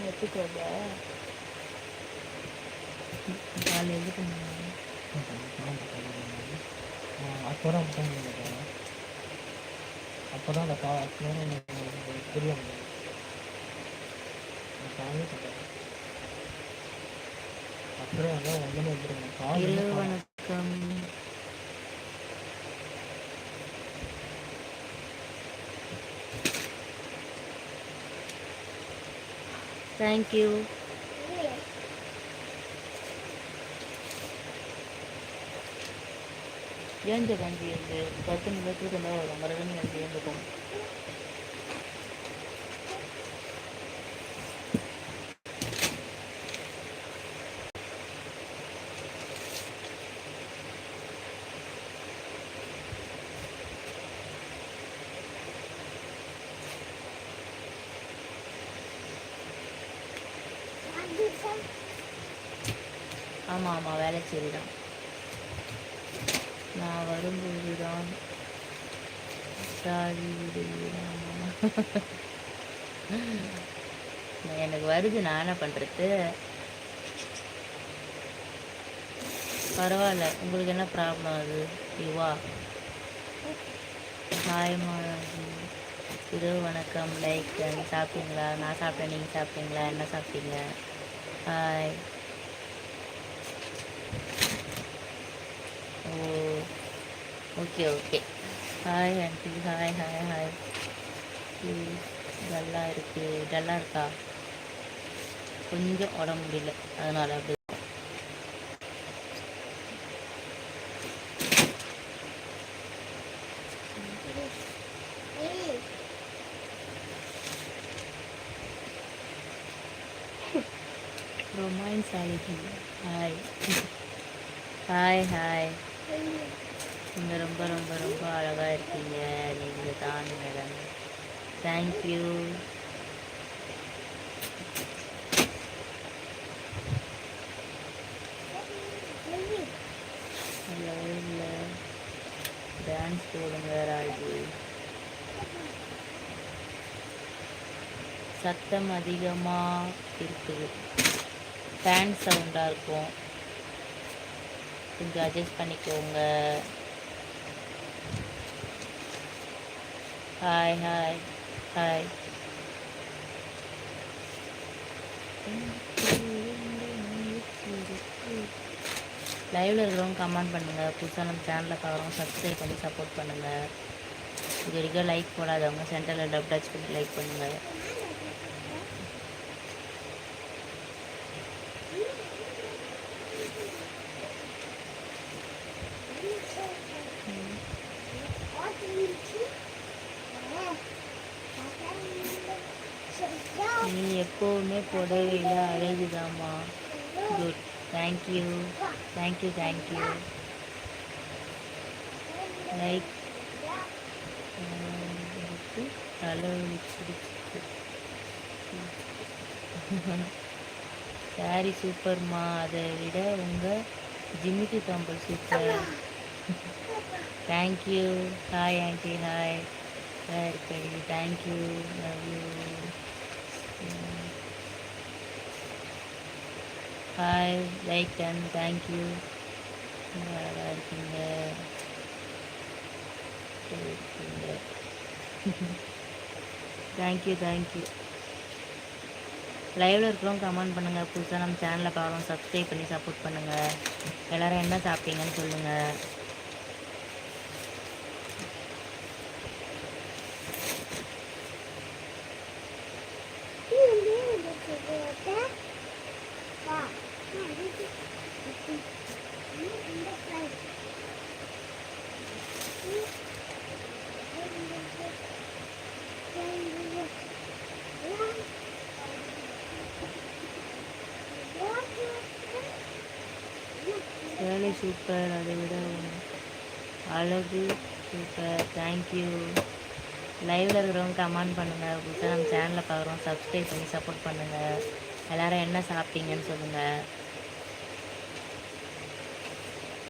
எடுத்துக்கோங்க. காலையில் பண்ணுவாங்க அப்போ தான் அப்போ தான் அந்த கா தெரிய பண்ணேன் அப்புறம் அதான் ஒன்றுமே வந்துருங்க வணக்கம். தேங்க்யூ ஏஞ்ச கஞ்சி வந்து? பத்து நிமிடத்துக்கு மேலே வரும். மறுபடியும் கஞ்சி எழுந்துக்கும் ஆமாம் ஆமாம் வேலைச்சேரி தான் நான் வரும்போது தான் எனக்கு வருது நான் என்ன பண்ணுறது பரவாயில்ல உங்களுக்கு என்ன ப்ராப்ளம் அது இவா ஹாய் மாலாஜி இரவு வணக்கம் லைக் சாப்பிட்டீங்களா? நான் சாப்பிட்டேன் நீங்கள் சாப்பிட்டீங்களா? என்ன சாப்பிட்டீங்க? Hi oh okay okay hi aunty hi hi hi டல்லாக இருக்கு. டல்லாக இருக்கா? கொஞ்சம் உடம்பு முடியல. அதனால அப்படி ரொமான்ஸ் ஆகிட்டு ஹாய். Hi hi. நீங்கள் ரொம்ப ரொம்ப ரொம்ப அழகாக இருக்கீங்க. நீங்கள் தான் மேடம். தேங்க்யூ லைவ்ல டான்ஸ் போடுங்க ராஜி. சத்தம் அதிகமாக இருக்குது. ஃபேன் சவுண்டாக இருக்கும். கொஞ்சம் அட்ஜஸ்ட் பண்ணிக்கோங்க. ஹாய் ஹாய் ஹாய் லைவ்ல இருக்கிறவங்க கமெண்ட் பண்ணுங்க. புதுசாக நம்ம சேனலில் பார்க்குறவங்க சப்ஸ்கிரைப் பண்ணி சப்போர்ட் பண்ணுங்க. இது வரைக்கும் லைக் போடாதவங்க சென்டரில் டப் டச் பண்ணி லைக் பண்ணுங்கள் நீ எப்போவுமே புடவையில் அழகுதாம்மா. Good thank you thank you thank you like தலைவலி பிடிச்சிருக்கு. சாரி சூப்பர்மா அதை விட உங்கள் ஜிமிக்கி compel super thank you hi aunty hi இருக்கடி thank you love you hi like done thank you அழகாக இருக்கீங்க. இருக்கீங்க தேங்க்யூ தேங்க்யூ லைவில் இருக்கிறவங்க கமெண்ட் பண்ணுங்கள் புதுசாக நம்ம சேனலில் பார்க்குறோம் சப்ஸ்கிரைப் பண்ணி சப்போர்ட் பண்ணுங்கள் எல்லோரும் என்ன சாப்பிட்டீங்கன்னு சொல்லுங்கள் வேலை சூப்பர் அதை விட அழகு சூப்பர். தேங்க்யூ லைவில் இருக்கிறவங்க கமெண்ட் பண்ணுங்கள் புதுசாக நம்ம சேனலில் பார்க்குறோம் சப்ஸ்கிரைப் பண்ணி சப்போர்ட் பண்ணுங்கள் எல்லோரும் என்ன சாப்பிட்டீங்கன்னு சொல்லுங்கள்